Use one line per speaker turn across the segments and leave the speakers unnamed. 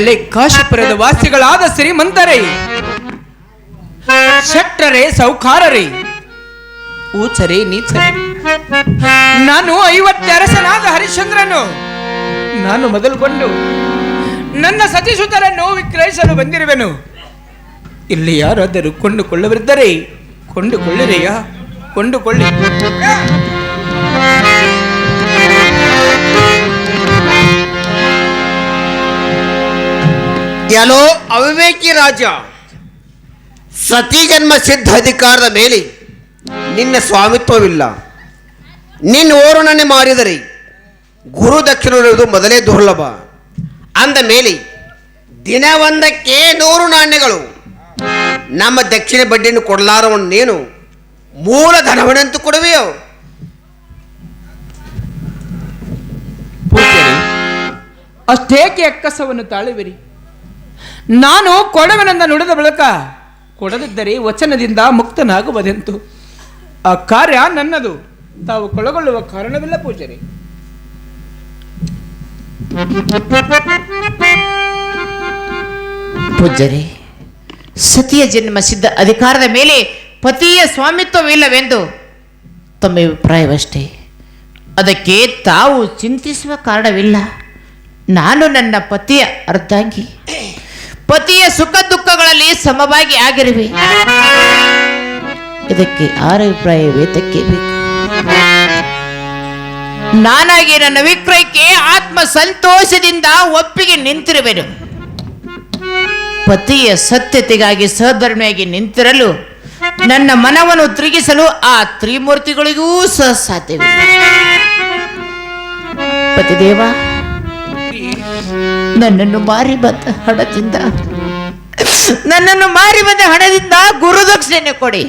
ಎಲೆ ಕಾಶಿಪುರದ ವಾಸಿಗಳಾದ ಶ್ರೀಮಂತರೇ. ಶೆಟ್ಟರೇ ಸೌಕಾರರೇ. ಊಚರೇ, ನೀಚರೇ. ನಾನು ಐವತ್ತರಸನಾದ ಹರಿಶ್ಚಂದ್ರನು. ನಾನು ಮೊದಲುಗೊಂಡು ನನ್ನ ಸತಿಸುತರನ್ನು ವಿಕ್ರಯಿಸಲು ಬಂದಿರುವೆನು. ಇಲ್ಲಿ ಯಾರಾದರೂ ಕೊಂಡುಕೊಳ್ಳುವರಿದ್ದರೆ ಕೊಂಡುಕೊಳ್ಳಿರೆಯಾ? ಕೊಂಡುಕೊಳ್ಳಿ.
ಎಲ್ಲೋ ಅವಿವೇಕಿ ರಾಜ ಸತಿ ಜನ್ಮ ಸಿದ್ಧ ಅಧಿಕಾರದ ಮೇಲೆ ನಿನ್ನ ಸ್ವಾಮಿತ್ವವಿಲ್ಲ. ನಿನ್ನ ಓರಣನೆ ಮಾರಿದರೆ ಗುರು ದಕ್ಷಿಣ ಮೊದಲೇ ದುರ್ಲಭ. ಅಂದ ಮೇಲೆ ದಿನವೊಂದಕ್ಕೆ ನೂರು ನಾಣ್ಯಗಳು. ನಮ್ಮ ದಕ್ಷಿಣ ಬಡ್ಡಿಯನ್ನು ಕೊಡಲಾರವನ್ನೇನು? ಮೂಲ ಧನವನ್ನಂತೂ ಕೊಡುವೆಯೋ?
ಅಷ್ಟೇಕೆ ಅಕ್ಕಸವನ್ನು ತಾಳುವಿರಿ? ನಾನು ಕೊಡವನನ್ನು ನುಡಿದ ಬಳಕ ಕೊಡದಿದ್ದರೆ ವಚನದಿಂದ ಮುಕ್ತನಾಗುವುದೆಂತು? ಆ ಕಾರ್ಯ ನನ್ನದು. ತಾವು ಕೊಳಗೊಳ್ಳುವ ಕಾರಣವಿಲ್ಲ ಪೂಜಾರಿ
ಪೂಜರಿ ಸತಿಯ ಜನ್ಮ ಸಿದ್ಧ ಅಧಿಕಾರದ ಮೇಲೆ ಪತಿಯ ಸ್ವಾಮಿತ್ವವಿಲ್ಲವೆಂದು ತಮ್ಮ ಅಭಿಪ್ರಾಯವಷ್ಟೇ. ಅದಕ್ಕೆ ತಾವು ಚಿಂತಿಸುವ ಕಾರಣವಿಲ್ಲ. ನಾನು ನನ್ನ ಪತಿಯ ಅರ್ಧಾಂಗಿ. ಪತಿಯ ಸುಖ ದುಃಖಗಳಲ್ಲಿ ಸಮವಾಗಿ ಆಗಿರುವೆ. ಇದಕ್ಕೆ ಆರ ಅಭಿಪ್ರಾಯ ವೇದಕ್ಕೆ ಬೇಕು. ನಾನಾಗಿ ನನ್ನ ವಿಕ್ರಯಕ್ಕೆ ಆತ್ಮ ಸಂತೋಷದಿಂದ ಒಪ್ಪಿಗೆ ನಿಂತಿರುವೆನು. ಪತಿಯ ಸತ್ಯತೆಗಾಗಿ ಸಹಧರ್ಮಿಯಾಗಿ ನಿಂತಿರಲು ನನ್ನ ಮನವನ್ನು ತಿರುಗಿಸಲು ಆ ತ್ರಿಮೂರ್ತಿಗಳಿಗೂ ಸಹ ಸಾಧ್ಯವಿಲ್ಲ. ಪತಿದೇವ ನನ್ನನ್ನು ಮಾರಿ ಬಂದ ಹಣದಿಂದ. ನನ್ನನ್ನು ಮಾರಿ ಬಂದ ಹಣದಿಂದ ಗುರುದಕ್ಷಿಣೆ ಕೊಡಿ.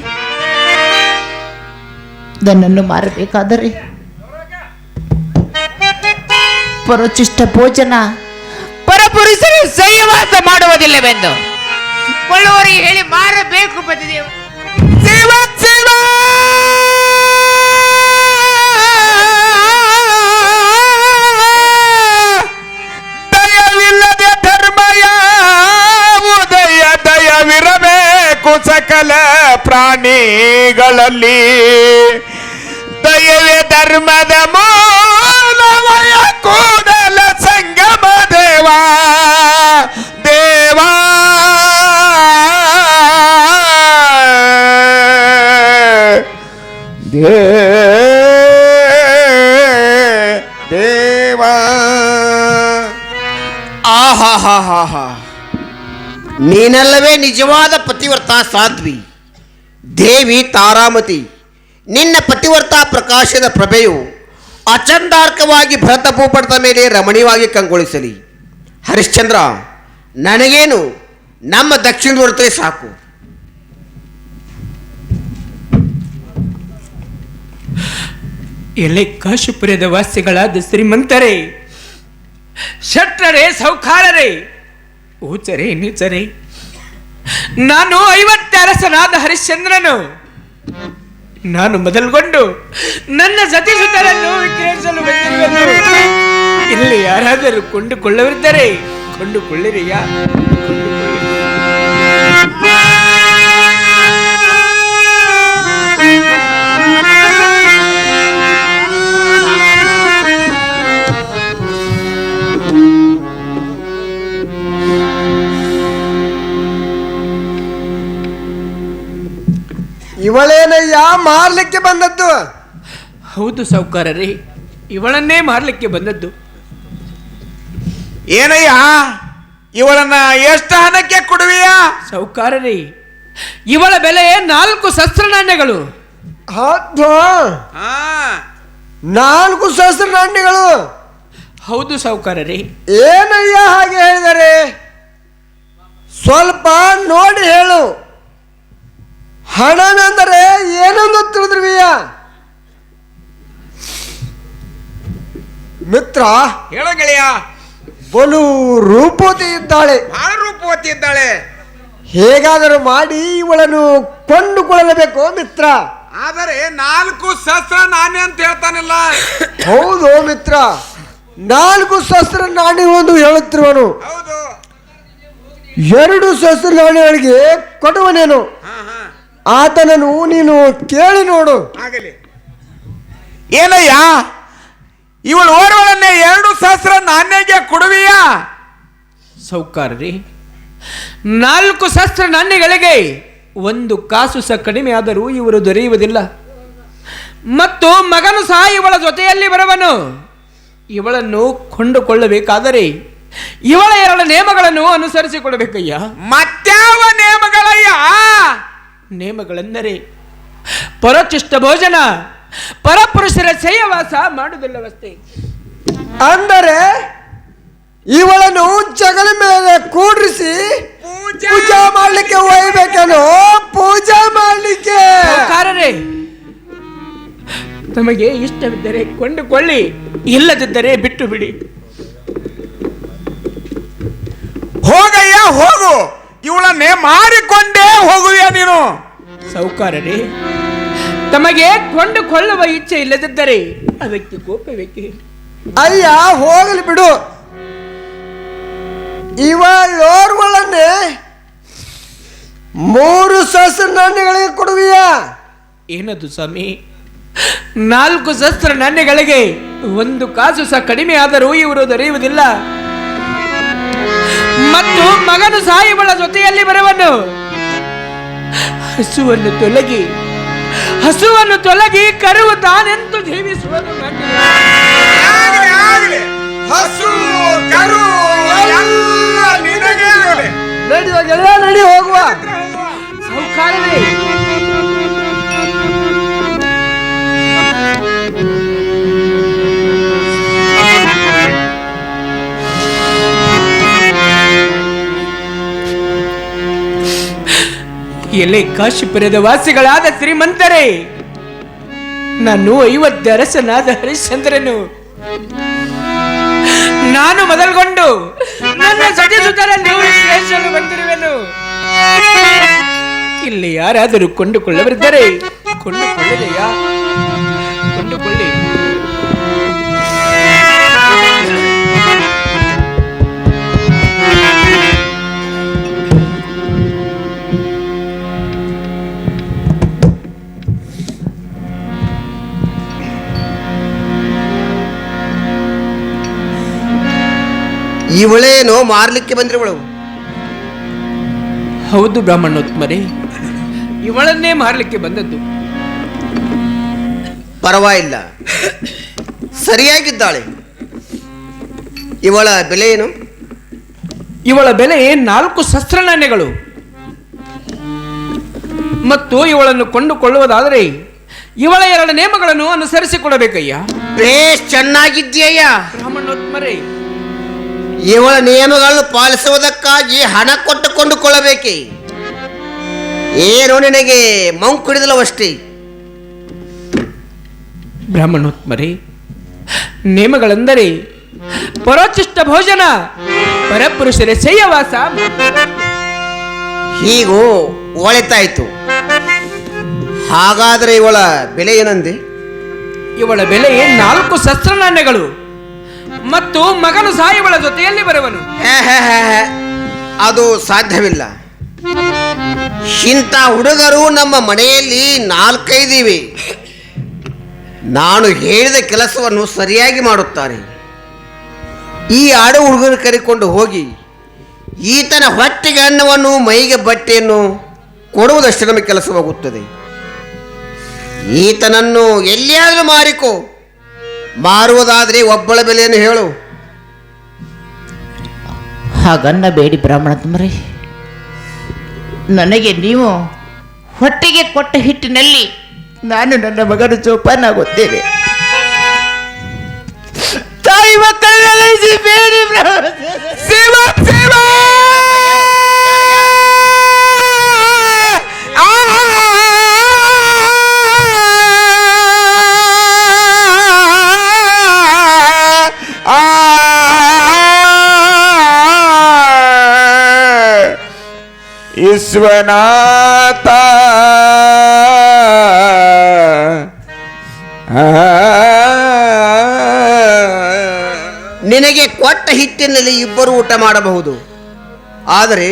ನನ್ನನ್ನು ಮಾರಬೇಕಾದರೆ ಪರಚಿಷ್ಟ ಭೋಜನ ಪರಪುರುಷರು ಸಹವಾಸ ಮಾಡುವುದಿಲ್ಲವೆಂದು. ಕೊಳ್ಳುವರಿಗೆ ಹೇಳಿ, ಮಾರಬೇಕು ಬಂದಿದೆ
ಸೇವಾ ಶಿವ ದಯವಿರಬೇಕು ಸಕಲ ಪ್ರಾಣಿಗಳಲ್ಲಿ ದಯವೇ ಧರ್ಮದ ಮೂಲವಯ ಕೂಡಲ ಸಂಗಮ ದೇವಾ ದೇವಾ ದೇ ದೇವಾ
ಆಹಾಹಾಹಾಹಾ ನೀನಲ್ಲವೇ ನಿಜವಾದ ಪತಿವ್ರತ ಸಾಧ್ವಿ. ದೇವಿ ತಾರಾಮತಿ, ನಿನ್ನ ಪತಿವ್ರತ ಪ್ರಕಾಶದ ಪ್ರಭೆಯು ಅಚಂದಾರ್ಕವಾಗಿ ಭರತ ಭೂಪಟದ ಮೇಲೆ ರಮಣೀಯವಾಗಿ ಕಂಗೊಳಿಸಲಿ. ಹರಿಶ್ಚಂದ್ರ, ನನಗೇನು ನಮ್ಮ ದಕ್ಷಿಣ ಹೊರತೇ ಸಾಕು.
ಎಲೆ ಕಾಶಿಪುರದ ವಾಸಿಗಳಾದ ಶ್ರೀಮಂತರೇ, ಶಟ್ರರೇ, ಸೌಕಾರರೇ ಊಚರೇ ಇನ್ನುಚ್ಚರಿ ನಾನು ಐವತ್ತರಸನಾದ ಹರಿಶ್ಚಂದ್ರನು. ನಾನು ಮೊದಲುಗೊಂಡು ನನ್ನ ಸತಿಸುತರನ್ನು ವಿಕ್ರಯಿಸಲು ಬಂದಿರುವೆನು ಇಲ್ಲಿ ಯಾರಾದರೂ ಕೊಂಡುಕೊಳ್ಳವಿದ್ದರೆ ಕೊಂಡುಕೊಳ್ಳಿರಿಯಾ?
ಇವಳೇನಯ್ಯ ಮಾರ್ಲಿಕ್ಕೆ ಬಂದದ್ದು?
ಹೌದು ಸೌಕಾರರೇ ಇವಳನ್ನೇ ಮಾರಲಿಕ್ಕೆ ಬಂದದ್ದು.
ಏನಯ್ಯ ಇವಳನ್ನ ಎಷ್ಟು ಹಣಕ್ಕೆ ಕೊಡುವಿಯಾ?
ಸೌಕಾರರೇ ಇವಳ ಬೆಲೆ ನಾಲ್ಕು ಶಸ್ತ್ರ ನಾಣ್ಯಗಳು
ಹೌದು.
ಹಾ.
ನಾಲ್ಕು ಸಹಸ್ರನಾಣ್ಯಗಳು.
ಹೌದು ಸೌಕಾರರೇ
ಏನಯ್ಯ ಹಾಗೆ ಹೇಳಿದರೆ? ಸ್ವಲ್ಪ ನೋಡಿ ಹೇಳು. ಹಣವೆಂದರೆ ಏನೊಂದು ತಿಳಿದ್ರಿವಿಯ? ಮಿತ್ರ
ಹೇಳ ಗೆಳೆಯ.
ಬಲು ರೂಪವತಿ ಇದ್ದಾಳೆ.
ಬಹಳ ರೂಪವತಿ ಇದ್ದಾಳೆ.
ಹೇಗಾದರೂ ಮಾಡಿ ಇವಳನ್ನು ಕೊಂಡುಕೊಳ್ಳಲೇಬೇಕು ಮಿತ್ರ.
ಆದರೆ ನಾಲ್ಕು ಸಹಸ್ರ ನಾಣ್ಯ ಅಂತ ಹೇಳ್ತಾನಿಲ್ಲ.
ಹೌದು ಮಿತ್ರ ನಾಲ್ಕು ಸಹಸ್ರ ನಾಣ್ಯ ಒಂದು ಹೇಳುತ್ತಿರುವನು.
ಹೌದು.
ಎರಡು ಸಹಸ್ರ ನಾಣ್ಯಗಳಿಗೆ ಕೊಡುವನೇನು? ಆತನನ್ನು ನೀನು ಕೇಳಿ ನೋಡು.
ಆಗಲಿ. ಏನಯ್ಯ ಇವಳು ಓರ್ವಳನ್ನೇ ಎರಡು ಸಹಸ್ರ ನಾಣ್ಯಗೆ ಕೊಡುವಿಯಾ?
ಸೌಕಾರ್ರಿ ನಾಲ್ಕು ಸಹಸ್ರ ನಾಣ್ಯಗಳಿಗೆ ಒಂದು ಕಾಸು ಸಹ ಕಡಿಮೆ ಆದರೂ ಇವರು ದೊರೆಯುವುದಿಲ್ಲ. ಮತ್ತು ಮಗನು ಸಹ ಇವಳ ಜೊತೆಯಲ್ಲಿ ಬರುವನು. ಇವಳನ್ನು ಕೊಂಡುಕೊಳ್ಳಬೇಕಾದರೆ ಇವಳ ಎರಡು ನಿಯಮಗಳನ್ನು ಅನುಸರಿಸಿಕೊಡಬೇಕಯ್ಯ.
ಮತ್ಯಾವ ನೇಮಗಳಯ್ಯ?
ನೇಮಗಳೆಂದರೆ ಪರಚಿಷ್ಟ ಭೋಜನ ಪರಪುರುಷರ ಶಯವಾಸ ಮಾಡುವುದಿಲ್ಲವಷ್ಟೇ
ಅಂದರೆ ಇವಳನ್ನು ಜಗಳ ಮೇಲೆ ಕೂಡಿಸಿ
ಪೂಜಾ
ಮಾಡಲಿಕ್ಕೆ ಮಾಡ್ಲಿಕ್ಕೆ ಒಯ್ಬೇಕೇನೋ ಪೂಜಾ ಮಾಡಲಿಕ್ಕೆ.
ಕಾರರೆ ತಮಗೆ ಇಷ್ಟವಿದ್ದರೆ ಕೊಂಡುಕೊಳ್ಳಿ ಇಲ್ಲದಿದ್ದರೆ ಬಿಟ್ಟು ಬಿಡಿ
ಹೋಗಯ್ಯ ಹೋಗು ಇವಳನ್ನೇ ಮಾರಿಕೊಂಡೇ ಹೋಗುವೆ ನೀನು.
ಸೌಕಾರರೇ ತಮಗೆ ಕೊಂಡುಕೊಳ್ಳುವ ಇಚ್ಛೆ ಇಲ್ಲದಿದ್ದರೆ ಅದಕ್ಕೆ ವ್ಯಕ್ತಿ
ಅಯ್ಯ ಹೋಗಲಿ ಬಿಡು. ಇವಳೋರ್ವಳನ್ನೇ ಮೂರು ಸಹಸ್ರ ನಾಣ್ಯಗಳಿಗೆ ಕೊಡುವಿಯಾ?
ಏನದು ಸ್ವಾಮಿ? ನಾಲ್ಕು ಸಹಸ್ರ ನಾಣ್ಯಗಳಿಗೆ ಒಂದು ಕಾಸು ಸಹ ಕಡಿಮೆ ಆದರೂ ಇವರು ದೊರೆಯುವುದಿಲ್ಲ. ಮತ್ತು ಮಗನು ಸಾಯಿಬಳ ಜೊತೆಯಲ್ಲಿ ಬರುವನು. ಹಸುವನ್ನು ತೊಲಗಿ ಹಸುವನ್ನು ತೊಲಗಿ ಕರುವು ತಾನೆಂದು
ಆಗಲಿ ಹಸು ಕರು ಎಲ್ಲ
ನಡಿ ಹೋಗುವ.
ಸೌಕಾರವೇ ಕಾಶಿಪುರದ ವಾಸಿಗಳಾದ ಶ್ರೀಮಂತರೇ, ನಾನು ಐವತ್ತು ಅರಸನಾದ ಹರಿಶ್ಚಂದ್ರನು. ನಾನು ಮೊದಲ್ಗೊಂಡು ನನ್ನ ವಿಶ್ಲೇಷಣೆ ಬಂದಿರುವೆನು. ಇಲ್ಲಿ ಯಾರಾದರೂ ಕೊಂಡುಕೊಳ್ಳವರಿದ್ದರೆ ಕೊಂಡುಕೊಳ್ಳಲೆಯಾ
ಇವಳೇನೋ ಮಾರ್ಲಿಕ್ಕೆ ಬಂದಿರುವಳು.
ಹೌದು ಬ್ರಾಹ್ಮಣೋತ್ಮರಿ. ಇವಳನ್ನೇ ಮಾರಲಿಕ್ಕೆ ಬಂದದ್ದು.
ಪರವಾಗಿಲ್ಲ. ಸರಿಯಾಗಿದ್ದಾಳೆ. ಇವಳ ಬೆಲೆ ಏನು
ಇವಳ ಬೆಲೆ ನಾಲ್ಕು ಶಸ್ತ್ರನಾಣ್ಯಗಳು ಮತ್ತು ಇವಳನ್ನು ಕೊಂಡುಕೊಳ್ಳುವುದಾದರೆ ಇವಳ ಎರಡು ನೇಮಗಳನ್ನು ಅನುಸರಿಸಿಕೊಡಬೇಕಯ್ಯ.
ಬೇಸ್ ಚೆನ್ನಾಗಿದ್ದೀಯಯ್ಯ.
ಬ್ರಾಹ್ಮಣೋತ್ಮರೇ.
ಇವಳ ನಿಯಮಗಳನ್ನು ಪಾಲಿಸುವುದಕ್ಕಾಗಿ ಹಣ ಕೊಟ್ಟು ಕೊಂಡುಕೊಳ್ಳಬೇಕೆ? ಏನು ನಿನಗೆ ಮಂಕುಡಿದಲವಷ್ಟೇ?
ಬ್ರಾಹ್ಮಣೋತ್ಮರಿ ನಿಯಮಗಳೆಂದರೆ ಪರೋಚಿಷ್ಟ ಭೋಜನ ಪರಪುರುಷರ ಸೇಯವಾಸ
ಹೀಗೂ ಒಳಿತಾಯ್ತು. ಹಾಗಾದರೆ ಇವಳ ಬೆಲೆ ಏನಂದೆ?
ಇವಳ ಬೆಲೆ ನಾಲ್ಕು ಶಸ್ತ್ರನಾಣ್ಯಗಳು ಮತ್ತು ಮಗನು ಸಾಯುವಳ ಜೊತೆಯಲ್ಲಿ ಬರುವನು.
ಅದು ಸಾಧ್ಯವಿಲ್ಲ. ಇಂಥ ಹುಡುಗರು ನಮ್ಮ ಮನೆಯಲ್ಲಿ ನಾಲ್ಕೈದಿವೆ. ನಾನು ಹೇಳಿದ ಕೆಲಸವನ್ನು ಸರಿಯಾಗಿ ಮಾಡುತ್ತಾರೆ. ಈ ಆಡು ಹುಡುಗರು ಕರೆಕೊಂಡು ಹೋಗಿ, ಈತನ ಹೊಟ್ಟೆಗೆ ಅನ್ನವನ್ನು ಮೈಗೆ ಬಟ್ಟೆಯನ್ನು ಕೊಡುವುದಷ್ಟು ನಮಗೆ ಕೆಲಸವಾಗುತ್ತದೆ. ಈತನನ್ನು ಎಲ್ಲಿಯಾದರೂ ಮಾರಿಕೋ. ಮಾರುವುದಾದರೆ ಒಬ್ಬಳ ಬೆಲೆಯನ್ನು ಹೇಳು.
ಹಾಗನ್ನ ಬೇಡಿ ಬ್ರಾಹ್ಮಣ ತಮ್ಮರೇ ನನಗೆ ನೀವು ಹೊಟ್ಟೆಗೆ ಕೊಟ್ಟ ಹಿಟ್ಟಿನಲ್ಲಿ ನಾನು ನನ್ನ ಮಗನ ಜೋಪಾನಾಗುತ್ತೇನೆ. ತಾಯಿ ಮಕ್ಕಳ ಬೇಡಿ
ವಿಶ್ವನಾಥ.
ನಿನಗೆ ಕೊಟ್ಟ ಹಿಟ್ಟಿನಲ್ಲಿ ಇಬ್ಬರು ಊಟ ಮಾಡಬಹುದು. ಆದರೆ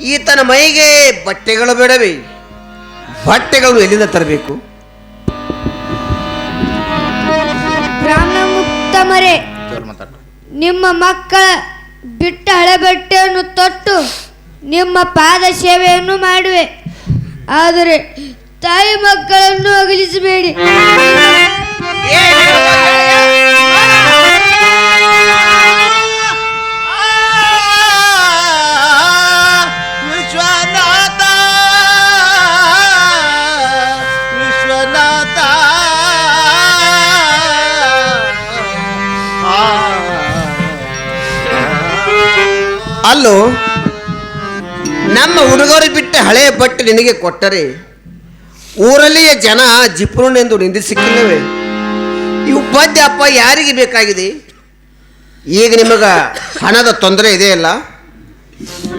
ಈತನ ಮೈಗೆ ಬಟ್ಟೆಗಳು ಬೇಡವೇ? ಬಟ್ಟೆಗಳು ಎಲ್ಲಿಂದ ತರಬೇಕು?
ನಿಮ್ಮ ಮಕ್ಕಳ ಬಿಟ್ಟ ಹಳೆ ಬಟ್ಟೆಯನ್ನು ತೊಟ್ಟು. ನಿಮ್ಮ ಪಾದ ಸೇವೆಯನ್ನು ಮಾಡುವೆ. ಆದರೆ ತಾಯಿ ಮಕ್ಕಳನ್ನು ಅಗಲಿಸಬೇಡಿ.
ಅಲ್ಲೋ ನಮ್ಮ ಹುಡುಗರು ಬಿಟ್ಟ ಹಳೆಯ ಬಟ್ಟೆ ನಿನಗೆ ಕೊಟ್ಟರೆ ಊರಲ್ಲಿಯ ಜನ ಜಿಪುಣನೆಂದು ನಿಂದಿಸಿಕ್ಕಿಲ್ಲವೇ ಇವು ಈ ಅಪ್ಪ ಯಾರಿಗೆ ಬೇಕಾಗಿದೆ? ಈಗ ನಿಮಗೆ ಹಣದ ತೊಂದರೆ ಇದೆಯಲ್ಲ?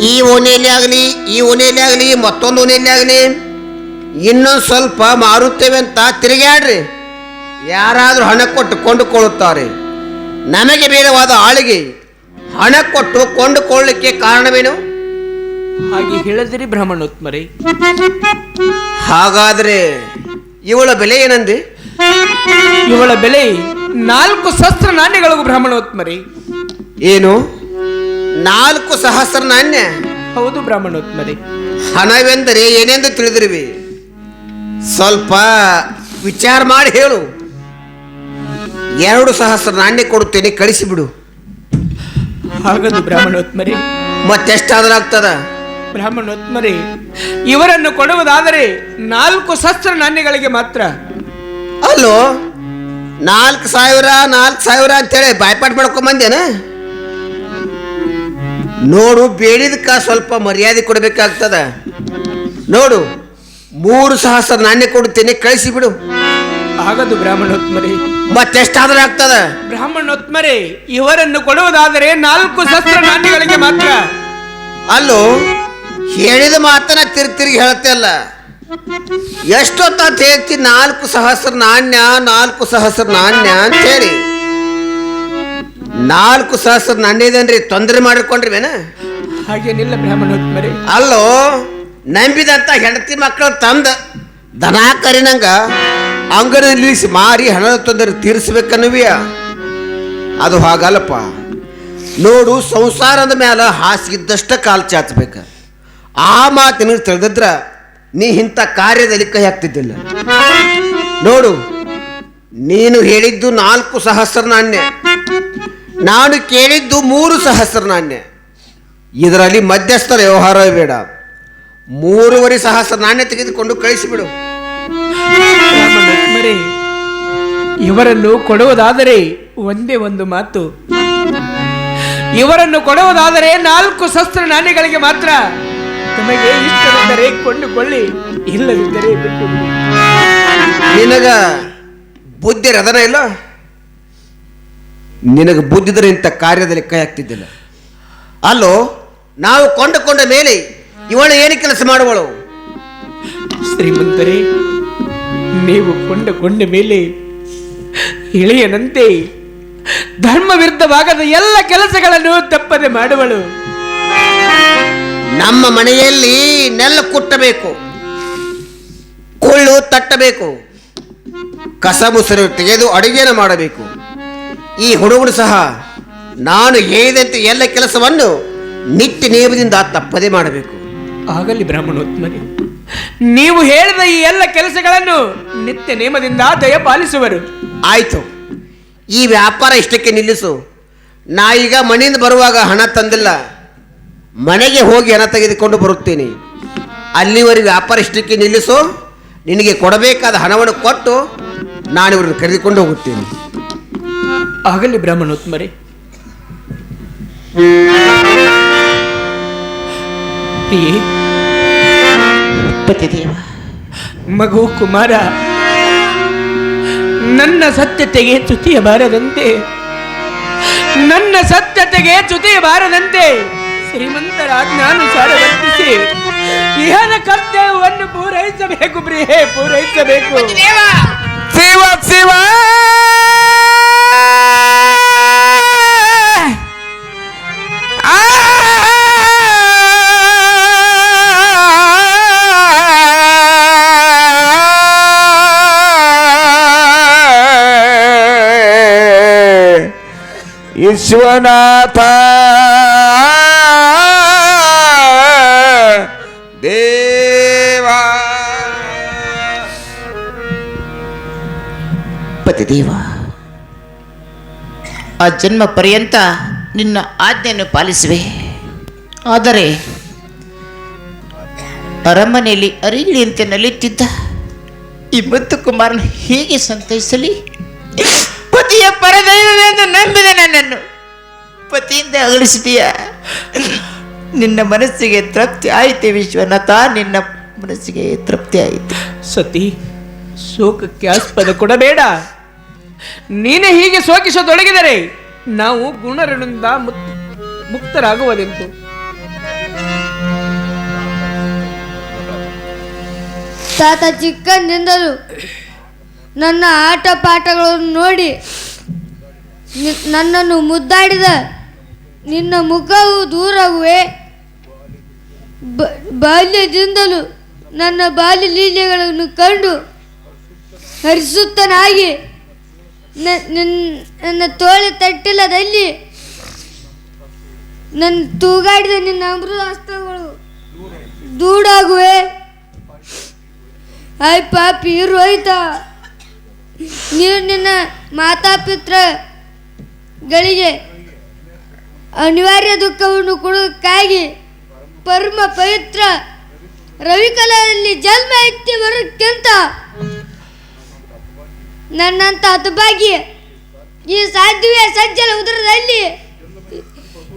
ಈ ಓಣೆಯಲ್ಲಿ ಆಗಲಿ, ಈ ಓಣೆಯಲ್ಲಿ ಆಗಲಿ, ಮತ್ತೊಂದು ಓಣೆಯಲ್ಲಿ ಆಗಲಿ, ಇನ್ನೊಂದು ಸ್ವಲ್ಪ ಮಾರುತ್ತೇವೆ ಅಂತ ತಿರುಗಾಡ್ರಿ ಯಾರಾದರೂ ಹಣ ಕೊಟ್ಟು ಕೊಂಡುಕೊಳ್ಳುತ್ತಾರೆ. ನಮಗೆ ಬೇಡವಾದ ಆಳಿಗೆ ಹಣ ಕೊಟ್ಟು ಕೊಂಡುಕೊಳ್ಳಲಿಕ್ಕೆ ಕಾರಣವೇನು?
ಹಾಗೆ ಹೇಳದಿರಿ ಬ್ರಾಹ್ಮಣೋತ್ಮರಿ.
ಹಾಗಾದ್ರೆ ಇವಳ ಬೆಲೆ ಏನಂದೆ?
ಇವಳ ಬೆಲೆ ನಾಲ್ಕು ಸಹಸ್ರ ನಾಣ್ಯಗಳು ಬ್ರಾಹ್ಮಣೋತ್ಮರಿ.
ಏನು? ನಾಲ್ಕು ಸಹಸ್ರ ನಾಣ್ಯ
ಹೌದು ಬ್ರಾಹ್ಮಣೋತ್ಮರಿ.
ಹಣವೆಂದರೆ ಏನೆಂದು ತಿಳಿದಿರುವಿ? ಸ್ವಲ್ಪ ವಿಚಾರ ಮಾಡಿ ಹೇಳು. ಎರಡು ಸಹಸ್ರ ನಾಣ್ಯ ಕೊಡುತ್ತೇನೆ ಕಳಿಸಿಬಿಡು.
ಹಾಗದು ಬ್ರಾಹ್ಮಣೋತ್ಮರಿ.
ಮತ್ತೆಷ್ಟಾದ್ರೂ ಆಗ್ತದ
ಬ್ರಾಹ್ಮಣೋತ್ಮರೇ ಇವರನ್ನು ಕೊಡುವುದಾದರೆ ನಾಲ್ಕು ಸಹಸ್ರ ನಾಣ್ಯಗಳಿಗೆ ಮಾತ್ರ.
ಅಲ್ಲೋ ನಾಲ್ಕು ಸಾವಿರ ನಾಲ್ಕು ಸಾವಿರ ಅಂತೇಳಿ ಬಾಯ್ಪಾಟ್ ಮಾಡ್ಕೊಂಬಂದೇನ ನೋಡು ಬೇಡಿದಕ್ಕ ಸ್ವಲ್ಪ ಮರ್ಯಾದೆ ಕೊಡಬೇಕಾಗ್ತದ. ನೋಡು ಮೂರು ಸಹಸ್ರ ನಾಣ್ಯ ಕೊಡುತ್ತೇನೆ ಕಳಿಸಿಬಿಡು
ಆಗದು ಬ್ರಾಹ್ಮಣೋತ್ಮರಿ
ಮತ್ತೆಷ್ಟಾದ್ರೂ ಆಗ್ತದ?
ಬ್ರಾಹ್ಮಣೋತ್ಮರಿ ಇವರನ್ನು ಕೊಡುವುದಾದರೆ ನಾಲ್ಕು ಸಹಸ್ರ ನಾಣ್ಯಗಳಿಗೆ ಮಾತ್ರ.
ಅಲ್ಲೋ ಹೇಳಿದ ಮಾತನ್ನ ತಿರುಗಿ ತಿರುಗಿ ಹೇಳ್ತೆ ಅಲ್ಲ. ಎಷ್ಟೊತ್ತ ಹೇಳ್ತಿ ನಾಲ್ಕು ಸಹಸ್ರ ನಾಣ್ಯ ನಾಲ್ಕು ಸಹಸ್ರ ನಾಣ್ಯ ಅಂತ ಹೇಳಿ ನಾಲ್ಕು ಸಹಸ್ರ ನಾಣ್ಯ ಇದೇನ್ರಿ? ತೊಂದರೆ ಮಾಡಿಕೊಂಡ್ರಿವೇನ?
ಹಾಗೇನಿಲ್ಲ ಬ್ರಾಹ್ಮಣ
ಅಲ್ಲೋ ನಂಬಿದಂತ ಹೆಂಡತಿ ಮಕ್ಕಳು ತಂದ ದನ ಕರಿನಂಗ ಅಂಗಡಿ ನಿಲ್ಲಿಸಿ ಮಾರಿ ಹಣದ ತೊಂದರೆ ತೀರಿಸ್ಬೇಕನ್ನುವಿಯ? ಅದು ಹಾಗಲ್ಲಪ್ಪ. ನೋಡು ಸಂಸಾರದ ಮೇಲೆ ಹಾಸಿಗಿದ್ದಷ್ಟ ಕಾಲು ಚಾಚಬೇಕು. ಆ ಮಾತು ನಿನಗೆ ತಿಳಿದಿದ್ರ ನೀ ಇಂಥ ಕಾರ್ಯದಲ್ಲಿ ಕೈ ಹಾಕ್ತಿದ್ದಿಲ್ಲ. ನೋಡು, ನೀನು ಹೇಳಿದ್ದು ನಾಲ್ಕು ಸಹಸ್ರ ನಾಣ್ಯ ನಾನು ಕೇಳಿದ್ದು ಮೂರು ಸಹಸ್ರ ನಾಣ್ಯ ಇದರಲ್ಲಿ ಮಧ್ಯಸ್ಥರ ವ್ಯವಹಾರ ಬೇಡ. ಮೂರುವರೆ ಸಹಸ್ರ ನಾಣ್ಯ ತೆಗೆದುಕೊಂಡು ಕಳಿಸಿಬಿಡು
ಇವರನ್ನು ಕೊಡುವುದಾದರೆ ಒಂದೇ ಒಂದು ಮಾತು. ಇವರನ್ನು ಕೊಡುವುದಾದರೆ ನಾಲ್ಕು ಸಹಸ್ರ ನಾಣ್ಯಗಳಿಗೆ ಮಾತ್ರ. ನಿಮಗೆ ಇಷ್ಟವಿದ್ದರೆ ಕೊಂಡುಕೊಳ್ಳಿ ಇಲ್ಲದಿದ್ದರೆ ಬಿಟ್ಟು
ನಿನಗ ಬುದ್ಧಿ ರದನ ಇಲ್ಲ? ನಿನಗೆ ಬುದ್ಧಿದ್ರೆ ಇಂಥ ಕಾರ್ಯದಲ್ಲಿ ಕೈ ಹಾಕ್ತಿದ್ದಿಲ್ಲ. ಅಲ್ಲೋ ನಾವು ಕೊಂಡುಕೊಂಡ ಮೇಲೆ ಇವಳು ಏನು ಕೆಲಸ ಮಾಡುವಳು?
ಶ್ರೀಮಂತರೇ ನೀವು ಕೊಂಡುಕೊಂಡ ಮೇಲೆ ಇಳೆಯನಂತೆ ಧರ್ಮ ವಿರುದ್ಧವಾಗದ ಎಲ್ಲ ಕೆಲಸಗಳನ್ನು ತಪ್ಪದೆ ಮಾಡುವಳು.
ನಮ್ಮ ಮನೆಯಲ್ಲಿ ನೆಲ್ಲ ಕುಟ್ಟಬೇಕು ಕುಳ್ಳು ತಟ್ಟಬೇಕು ಕಸ ಮುಸರು ತೆಗೆದು ಅಡುಗೆಯನ್ನು ಮಾಡಬೇಕು. ಈ ಹುಡುಗರು ಸಹ ನಾನು ಹೇಳಿದಂತೆ ಎಲ್ಲ ಕೆಲಸವನ್ನು ನಿತ್ಯ ನಿಯಮದಿಂದ ತಪ್ಪದೇ ಮಾಡಬೇಕು.
ಆಗಲಿ ಬ್ರಾಹ್ಮಣೋತ್ಮನೆ ನೀವು ಹೇಳಿದ ಈ ಎಲ್ಲ ಕೆಲಸಗಳನ್ನು ನಿತ್ಯ ನೇಮದಿಂದ ದಯಪಾಲಿಸುವರು
ಆಯಿತು. ಈ ವ್ಯಾಪಾರ ಇಷ್ಟಕ್ಕೆ ನಿಲ್ಲಿಸು. ನಾ ಈಗ ಮನೆಯಿಂದ ಬರುವಾಗ ಹಣ ತಂದಿಲ್ಲ. ಮನೆಗೆ ಹೋಗಿ ಹಣ ತೆಗೆದುಕೊಂಡು ಬರುತ್ತೇನೆ. ಅಲ್ಲಿವರೆಗೆ ವ್ಯಾಪಾರ ಇಷ್ಟಕ್ಕೆ ನಿಲ್ಲಿಸು. ನಿನಗೆ ಕೊಡಬೇಕಾದ ಹಣವನ್ನು ಕೊಟ್ಟು ನಾನು ಇವರನ್ನು ಕರೆದುಕೊಂಡು ಹೋಗುತ್ತೇನೆ.
ಆಗಲಿ ಬ್ರಾಹ್ಮಣೋತ್ಮರಿ.
ಪತಿದೇವ
ಮಗು ಕುಮಾರ ನನ್ನ ಸತ್ಯತೆಗೆ ಚ್ಯುತಿಯ ಬಾರದಂತೆ ನನ್ನ ಸತ್ಯತೆಗೆ ಚ್ಯುತಿಯ ಬಾರದಂತೆ ಶ್ರೀಮಂತರ ಆಜ್ಞಾನುಸಾರವಂತಿಸಿ ಇಹನ ಕರ್ತವ್ಯವನ್ನು ಪೂರೈಸಬೇಕು ಬ್ರೀಹೇ ಪೂರೈಸಬೇಕು
ಶಿವ ಶಿವ ईश्वनाथा
ಪತಿದೇವ ಆ ಜನ್ಮ ಪರ್ಯಂತ ನಿನ್ನ ಆಜ್ಞೆಯನ್ನು ಪಾಲಿಸುವೆ. ಆದರೆ ಅರಮನೆಯಲ್ಲಿ ಅರಿಗಿಳಿಯಂತೆ ನಲಿಯುತ್ತಿದ್ದ ಈ ಮುತ್ತು ಕುಮಾರನ ಹೇಗೆ ಸಂತೈಸಲಿ? ಪತಿಯ ಪರದೈವವೆಂದು ನಂಬಿದೆ ನನ್ನನ್ನು. ಪತಿಯಿಂದ ಅಗಲಿಸಿದೀಯ. ನಿನ್ನ ಮನಸ್ಸಿಗೆ ತೃಪ್ತಿ ಆಯಿತು ವಿಶ್ವನಾಥ, ನಿನ್ನ ಮನಸ್ಸಿಗೆ ತೃಪ್ತಿ ಆಯಿತು.
ಸತಿ, ಶೋಕಕ್ಕೆ ಆಸ್ಪದ ಕೊಡಬೇಡ. ನೀನೇ ಹೀಗೆ ಶೋಕಿಸತೊಡಗಿದರೆ ನಾವು ಮುಕ್- ಮುಕ್ತರಾಗುವುದೆಂತು?
ತಾತ ಚಿಕ್ಕಂದಿಂದಲೂ ನನ್ನ ಆಟ ಪಾಠಗಳನ್ನು ನೋಡಿ ನನ್ನನ್ನು ಮುದ್ದಾಡಿದ ನಿನ್ನ ಮುಖವು ದೂರವೇ. ಬಾಲ್ಯದಿಂದಲೂ ನನ್ನ ಬಾಲ್ಯ ಲೀಲೆಗಳನ್ನು ಕಂಡು ಹರಿಸುತ್ತನಾಗಿ. ನನ್ನ ತೋಳ ತಟ್ಟಿಲ್ಲದಲ್ಲಿ ನನ್ನ ತೂಗಾಡಿದ ನಿನ್ನ ಅಮೃತ ಹಸ್ತಗಳು ದೂಡಾಗುವೆ ಆಯ್ ಪಾಪಿ ರೋಹಿತ ನೀನು ನಿನ್ನ ಮಾತಾಪಿತ್ರಗಳಿಗೆ ಅನಿವಾರ್ಯ ದುಃಖವನ್ನು ಕೊಡುವುದಕ್ಕಾಗಿ ಪರಮ ಪವಿತ್ರ ರವಿಕಲದಲ್ಲಿ ಜನ್ಮ ಎತ್ತಿ ಬರೋಕ್ಕಿಂತ ನನ್ನಂತ ಹತಭಾಗಿ ಈ ಸಾಧ್ಯವೇ ಸಜ್ಜಲ ಉದರದಲ್ಲಿ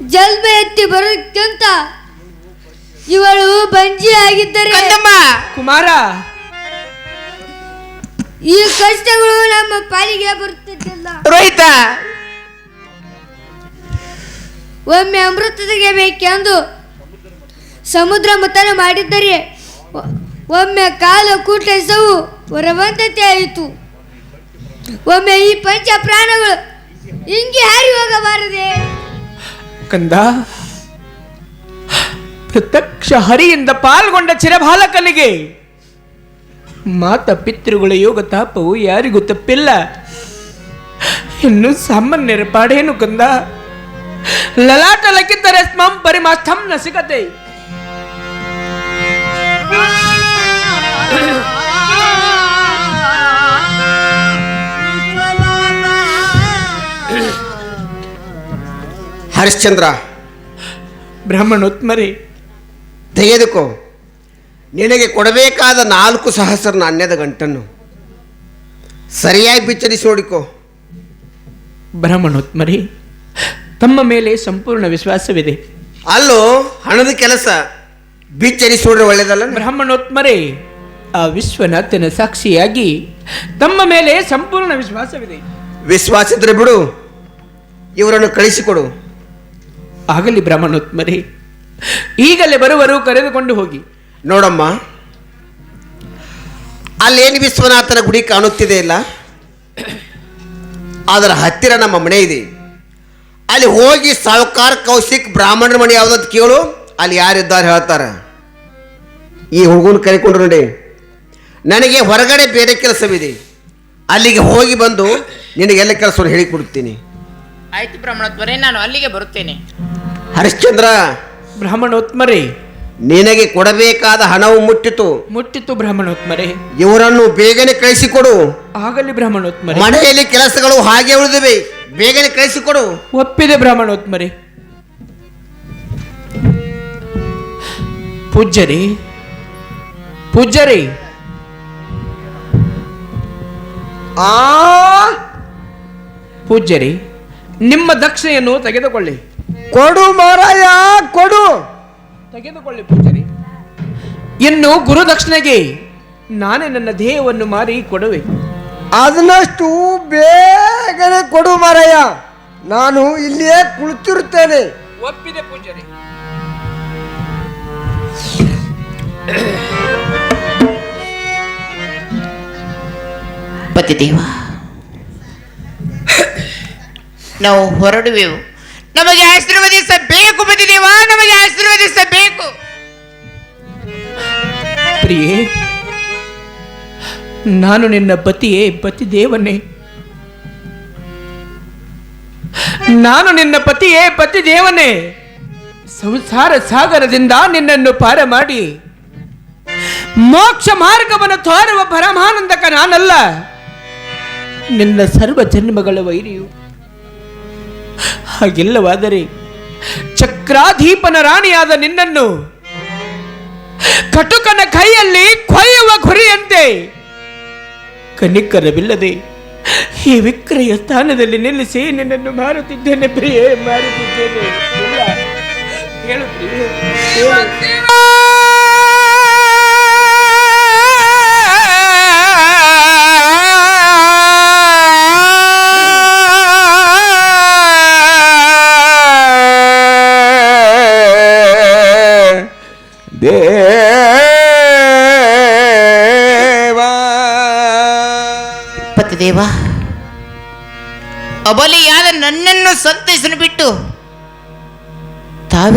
ಜಲ್ಮ ಎತ್ತಿ ಬರೋಕ್ಕಿಂತ ಇವಳು ಬಂಜಿ ಆಗಿದ್ದರೆ
ಕುಮಾರ.
ಈ ಕಷ್ಟಗಳು ನಮ್ಮ ಪಾಲಿಗೆ ಬರುತ್ತಿದ್ದಿಲ್ಲ.
ರೋಹಿತ.
ಒಮ್ಮೆ ಅಮೃತ ಬೇಕೆಂದು ಸಮುದ್ರ ಮತನ ಮಾಡಿದ್ದರೆ ಒಮ್ಮೆ ಕಾಲ ಕೂಟೈಸವು ಹೊರಬಂದತೆ ಆಯಿತು. ಒಮ್ಮೆ ಈ ಪಂಚ ಪ್ರಾಣಗಳು ಹಿಂಗೆ ಹಾರಿ ಹೋಗಬಾರದೆ?
ಕಂದ, ಪ್ರತ್ಯಕ್ಷ ಹರಿಯಿಂದ ಪಾಲ್ಗೊಂಡ ಚಿರಬಾಲಕನಿಗೆ ಮಾತ ಪಿತೃಗಳ ಯೋಗ ತಾಪವು ಯಾರಿಗೂ ತಪ್ಪಿಲ್ಲ. ಇನ್ನು ಸಾಮಾನ್ಯರ ಪಾಡೇನು ಕಂದ? ಲಲಾಟ ಲಕ್ಕಿದ್ದರೆ ಸ್ಮಂ ನ
ಹರಿಶ್ಚಂದ್ರ
ಬ್ರಾಹ್ಮಣೋತ್ಮರಿ
ತೆಗೆದುಕೋ. ನಿನಗೆ ಕೊಡಬೇಕಾದ ನಾಲ್ಕು ಸಹಸ್ರ ನಾಣ್ಯದ ಗಂಟನ್ನು. ಸರಿಯಾಗಿ ಬಿಚ್ಚರಿಸಿ ನೋಡಿಕೋ.
ಬ್ರಾಹ್ಮಣೋತ್ಮರಿ ತಮ್ಮ ಮೇಲೆ ಸಂಪೂರ್ಣ ವಿಶ್ವಾಸವಿದೆ.
ಅಲ್ಲೋ ಹಣದ ಕೆಲಸ ಬಿಚ್ಚರಿಸಿ ನೋಡ್ರೆ ಒಳ್ಳೇದಲ್ಲ?
ಬ್ರಾಹ್ಮಣೋತ್ಮರೇ ಆ ವಿಶ್ವನಾಥನ ಸಾಕ್ಷಿಯಾಗಿ ತಮ್ಮ ಮೇಲೆ ಸಂಪೂರ್ಣ ವಿಶ್ವಾಸವಿದೆ.
ವಿಶ್ವಾಸಿದ್ರೆ ಬಿಡು ಇವರನ್ನು ಕಳಿಸಿಕೊಡು.
ಆಗಲಿ ಬ್ರಹ್ಮಣೋತ್ಮರಿ. ಈಗಲೇ ಬರುವರು ಕರೆದುಕೊಂಡು ಹೋಗಿ.
ನೋಡಮ್ಮ ಅಲ್ಲೇನು ವಿಶ್ವನಾಥನ ಗುಡಿ ಕಾಣುತ್ತಿದೆ ಇಲ್ಲ? ಅದರ ಹತ್ತಿರ ನಮ್ಮ ಮನೆ ಇದೆ. ಅಲ್ಲಿ ಹೋಗಿ ಸಾಹುಕಾರ ಕೌಶಿಕ್ ಬ್ರಾಹ್ಮಣರ ಮನೆ ಯಾವುದಂತ ಕೇಳು ಅಲ್ಲಿ ಯಾರಿದ್ದಾರೆ ಹೇಳ್ತಾರೆ. ಈ ಹುಡುಗನ ಕರೆಕೊಂಡು ನೋಡಿ. ನನಗೆ ಹೊರಗಡೆ ಬೇರೆ ಕೆಲಸವಿದೆ. ಅಲ್ಲಿಗೆ ಹೋಗಿ ಬಂದು ನಿನಗೆಲ್ಲ ಕೆಲಸವನ್ನು ಹೇಳಿಕೊಡುತ್ತೀನಿ.
ಆಯ್ತು ಬ್ರಹ್ಮಣತ್ವರೇ ನಾನು ಅಲ್ಲಿಗೆ ಬರುತ್ತೇನೆ.
ಹರಿಶ್ಚಂದ್ರ
ಬ್ರಾಹ್ಮಣೋತ್ಮರೇ
ನಿನಗೆ ಕೊಡಬೇಕಾದ ಹಣವು ಮುಟ್ಟಿತು.
ಮುಟ್ಟಿತು ಬ್ರಾಹ್ಮಣೋತ್ಮರೇ.
ಇವರನ್ನು ಬೇಗನೆ ಕಳಿಸಿಕೊಡು.
ಆಗಲಿ ಬ್ರಾಹ್ಮಣೋತ್ಮರೇ.
ಮನೆಯಲ್ಲಿ ಕೆಲಸಗಳು ಹಾಗೆ ಉಳಿದಿವೆ. ಬೇಗನೆ ಕಳಿಸಿಕೊಡು.
ಒಪ್ಪಿದೆ ಬ್ರಾಹ್ಮಣೋತ್ಮರೇ. ಪೂಜ್ಯರಿ ಪೂಜ್ಯರಿ.
ಆ?
ಪೂಜ್ಯರಿ ನಿಮ್ಮ ದಕ್ಷಿಣೆಯನ್ನು ತೆಗೆದುಕೊಳ್ಳಿ.
ಕೊಡು ಮಾರಾಯ ಕೊಡು.
ತೆಗೆದುಕೊಳ್ಳಿ ಪೂಜಾರಿ. ಇನ್ನು ಗುರುದಕ್ಷಿಣೆಗೆ ನಾನೇ ನನ್ನ ದೇಹವನ್ನು ಮಾರಿ ಕೊಡುವೆ.
ಅದನ್ನಷ್ಟು ಬೇಗನೆ ಕೊಡು ಮಾರಾಯ. ನಾನು ಇಲ್ಲಿಯೇ ಕುಳಿತಿರುತ್ತೇನೆ.
ಒಪ್ಪಿದೆ ಪೂಜಾರಿ.
ಪತಿದೇವ ನಾವು ಹೊರಡುವೆವು. ನಮಗೆ ಆಶೀರ್ವದಿಸಬೇಕು ಪತಿದೇವ ನಮಗೆ ಆಶೀರ್ವದಿಸಬೇಕು.
ಪ್ರಿಯೇ, ನಾನು ನಿನ್ನ ಪತಿಯೇ, ಪತಿ ದೇವನೇ. ನಾನು ನಿನ್ನ ಪತಿಯೇ, ಪತಿ ದೇವನೇ. ಸಂಸಾರ ಸಾಗರದಿಂದ ನಿನ್ನನ್ನು ಪಾರ ಮಾಡಿ. ಮೋಕ್ಷ ಮಾರ್ಗವನ್ನು ತೋರುವ ಪರಮಾನಂದಕ ನಾನಲ್ಲ. ನಿನ್ನ ಸರ್ವ ಜನ್ಮಗಳ ವೈರಿಯು ಹಾಗಿಲ್ಲವಾದರೆ ಚಕ್ರಾಧೀಪನ ರಾಣಿಯಾದ ನಿನ್ನನ್ನು ಕಟುಕನ ಕೈಯಲ್ಲಿ ಕೊಯ್ಯುವ ಗುರಿಯಂತೆ ಕನಿಕರವಿಲ್ಲದೆ ಈ ವಿಕ್ರಯ ಸ್ಥಾನದಲ್ಲಿ ನಿಲ್ಲಿಸಿ ನಿನ್ನನ್ನು ಮಾರುತ್ತಿದ್ದೇನೆ, ಪ್ರಿಯೇ, ಮಾರುತ್ತಿದ್ದೇನೆ. ಹೇಳು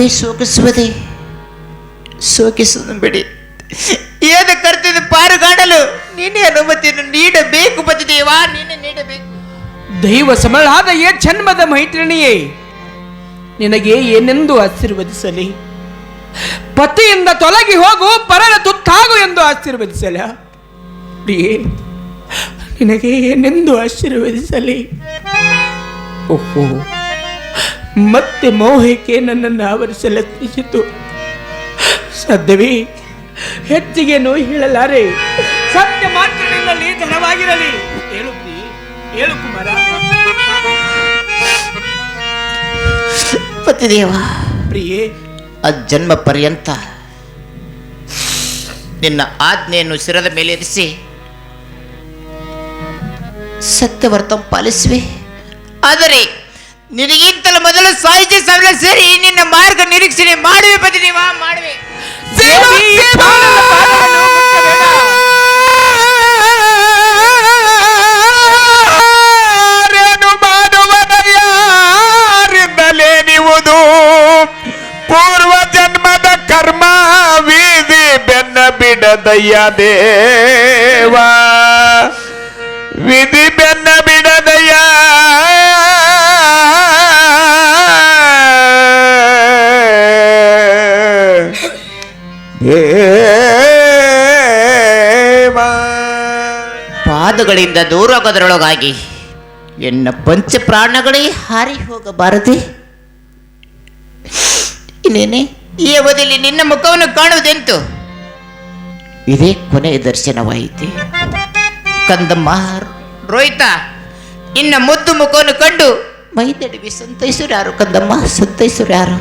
ತಾವೇ ಸೋಕಿಸುವುದೇ ಸೋಕಿಸುವುದು ಬಿಡಿ. ಏನು ಕರ್ತಿದ ಪಾರುಗಾಡಲು? ನೀನೇ ಅನುಮತಿಯನ್ನು ನೀಡಬೇಕು ಪತಿದೇವ ನೀನೇ ನೀಡಬೇಕು.
ದೈವ ಸಮಳಾದ ಏ ಜನ್ಮದ ಮೈತ್ರಿಣಿಯೇ ನಿನಗೆ ಏನೆಂದು ಆಶೀರ್ವದಿಸಲಿ? ಪತಿಯಿಂದ ತೊಲಗಿ ಹೋಗು ಪರರ ತುತ್ತಾಗು ಎಂದು ಆಶೀರ್ವದಿಸಲ? ಪ್ರಿಯೇ ನಿನಗೆ ಏನೆಂದು ಆಶೀರ್ವದಿಸಲಿ? ಓಹೋ. ಮತ್ತೆ ಮೋಹಕ್ಕೆ ನನ್ನನ್ನು ಆವರಿಸಲತ್ನಿಸಿತು ಸದ್ಯವಿ ಹೆಚ್ಚಿಗೆ ನೋವು ಹೇಳಲಾರೆ. ಸತ್ಯ ಮಾತ್ರ ನಿನ್ನಲ್ಲಿ ಜನವಾಗಿರಲಿ ಹೇಳು ಹೇಳು ಕುಮಾರ.
ಪತಿದೇವ
ಪ್ರಿಯೇ.
ಆ ಜನ್ಮ ಪರ್ಯಂತ ನಿನ್ನ ಆಜ್ಞೆಯನ್ನು ಶಿರದ ಮೇಲೆ ಇರಿಸಿ ಸತ್ಯವರ್ತ ಪಾಲಿಸುವೆ. ಆದರೆ ನಿನಗಿಂತಲೂ ಮೊದಲು ಸಾಹಿತ್ಯ ಸಭೆ ಸೇರಿ ನಿನ್ನ ಮಾರ್ಗ ನಿರೀಕ್ಷಣೆ ಮಾಡುವೆ ಮಾಡುವೆ.
ಪಾದವನ್ನು ಮುಟ್ಟಬೇಡ.
ಯಾರೇನು ಪೂರ್ವ ಜನ್ಮದ ಕರ್ಮ ವಿಧಿ ಬೆನ್ನ ಬಿಡದಯ್ಯ ದೇವಾ. ವಿಧಿ ಬೆನ್ನ ಬಿಡದಯ್ಯ
ಪಾದಗಳಿಂದ ದೂರಾಗೋದರೊಳಗಾಗಿ ಎನ್ನ ಪಂಚ ಪ್ರಾಣಗಳೇ ಹಾರಿ ಹೋಗಬಾರದೆ? ಇನ್ನೇನೆ, ಈ ಅವಧಿಯಲ್ಲಿ ನಿನ್ನ ಮುಖವನ್ನು ಕಾಣುವುದೆಂತು? ಇದೇ ಕೊನೆಯ ದರ್ಶನವಾಯಿತೆ. ಕಂದಮ್ಮ ರೋಹಿತ, ನಿನ್ನ ಮುದ್ದು ಮುಖವನ್ನು ಕಂಡು ಮೈದಡಿವಿ ಸಂತೈಸರು ಯಾರು? ಕಂದಮ್ಮ, ಸಂತೈಸರು ಯಾರು?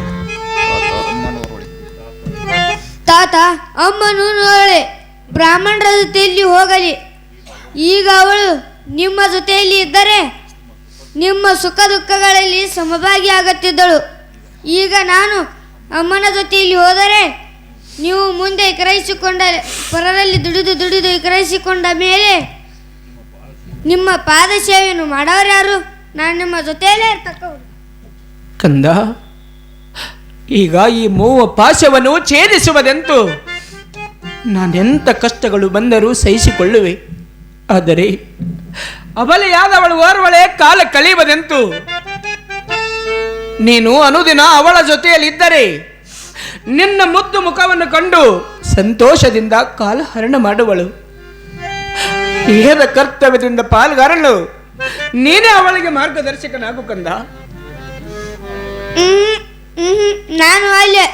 ತಾತ, ಅಮ್ಮನು ನೋಳೆ ಬ್ರಾಹ್ಮಣರ ಜೊತೆಯಲ್ಲಿ ಹೋಗಲಿ. ಈಗ ಅವಳು ನಿಮ್ಮ ಜೊತೆಯಲ್ಲಿ ಇದ್ದರೆ ನಿಮ್ಮ ಸುಖ ದುಃಖಗಳಲ್ಲಿ ಸಮಭಾಗಿಯಾಗುತ್ತಿದ್ದಳು. ಈಗ ನಾನು ಅಮ್ಮನ ಜೊತೆಯಲ್ಲಿ ಹೋದರೆ ನೀವು ಮುಂದೆ ಕರೆಯಿಸಿಕೊಂಡ ಪರರಲ್ಲಿ ದುಡಿದು ದುಡಿದು ಕರೆಯಿಸಿಕೊಂಡ ಮೇಲೆ ನಿಮ್ಮ ಪಾದ ಸೇವೆಯನ್ನು ಮಾಡೋರು ಯಾರು ನಾನು ನಿಮ್ಮ ಜೊತೆಯಲ್ಲೇ ಇರ್ತಕ್ಕವ್ರು
ಕಂದ, ಈಗ ಈ ಮೂವ ಪಾಶವನ್ನು ಛೇದಿಸುವುದೆಂತು? ನಾನೆಂಥ ಕಷ್ಟಗಳು ಬಂದರೂ ಸಹಿಸಿಕೊಳ್ಳುವೆ. ಆದರೆ ಅಬಲೆಯಾದವಳು ಓರ್ವಳೆ ಕಾಲ ಕಳೆಯುವುದೆಂತು? ನೀನು ಅನುದಿನ ಅವಳ ಜೊತೆಯಲ್ಲಿದ್ದರೆ ನಿನ್ನ ಮುದ್ದು ಮುಖವನ್ನು ಕಂಡು ಸಂತೋಷದಿಂದ ಕಾಲ ಹರಣ ಮಾಡುವಳು. ಏದ ಕರ್ತವ್ಯದಿಂದ ಪಾಲ್ಗಾರಳು. ನೀನೇ ಅವಳಿಗೆ ಮಾರ್ಗದರ್ಶಕನಾಗು ಕಂದ.
ನಾನು ಅಲ್ಲೇ.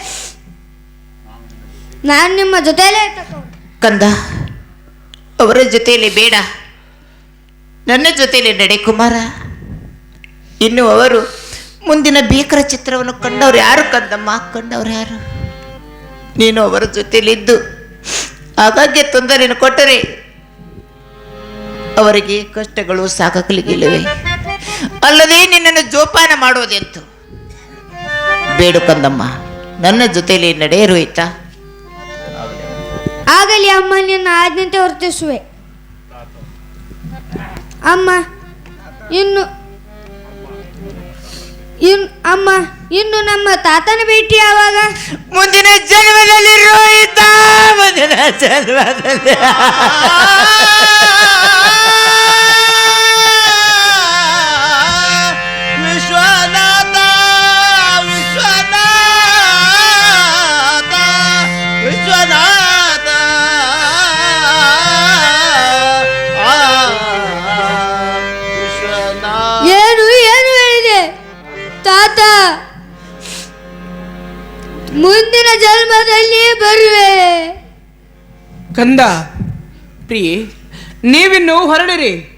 ನಾನು ನಿಮ್ಮ ಜೊತೆಯಲ್ಲೇ
ಕಂದ ಅವರ ಜೊತೆಯಲ್ಲಿ ಬೇಡ. ನನ್ನ ಜೊತೆಯಲ್ಲಿ ನಡೆ ಕುಮಾರ. ಇನ್ನು ಅವರು ಮುಂದಿನ ಭೀಕರ ಚಿತ್ರವನ್ನು ಕಂಡವ್ರು ಯಾರು ಕಂದಮ್ಮ? ಕಂಡವ್ರು ಯಾರು? ನೀನು ಅವರ ಜೊತೆಯಲ್ಲಿದ್ದು ಆಗಾಗ್ಗೆ ತೊಂದರೆಯನ್ನು ಕೊಟ್ಟರೆ ಅವರಿಗೆ ಕಷ್ಟಗಳು ಸಾಕಲಿಗಿಲ್ಲವೆ ಅಲ್ಲದೆ ನಿನ್ನನ್ನು ಜೋಪಾನ ಮಾಡುವುದೆಂತು? ಬೇಡು ಕಂದಮ್ಮ, ನನ್ನ ಜೊತೆಯಲ್ಲಿ ನಡೆಯರು ರೋಹಿತ
ಆಗಲಿ ಅಮ್ಮ ನಿನ್ನ ಆಜ್ಞಂತೆ ವರ್ತಿಸುವೆ ಅಮ್ಮ ಇನ್ನು ಇನ್ನು ಅಮ್ಮ ಇನ್ನು ನಮ್ಮ ತಾತನ ಭೇಟಿ ಯಾವಾಗ?
ಮುಂದಿನ ಜನ್ಮದಲ್ಲಿ ರೋಹಿತ ಮುಂದಿನ ಜನ್ಮದಲ್ಲಿ.
ಕಂದ ಪ್ರಿಯೆ ನೀವಿನ್ನು ಹೊರಡಿರಿ.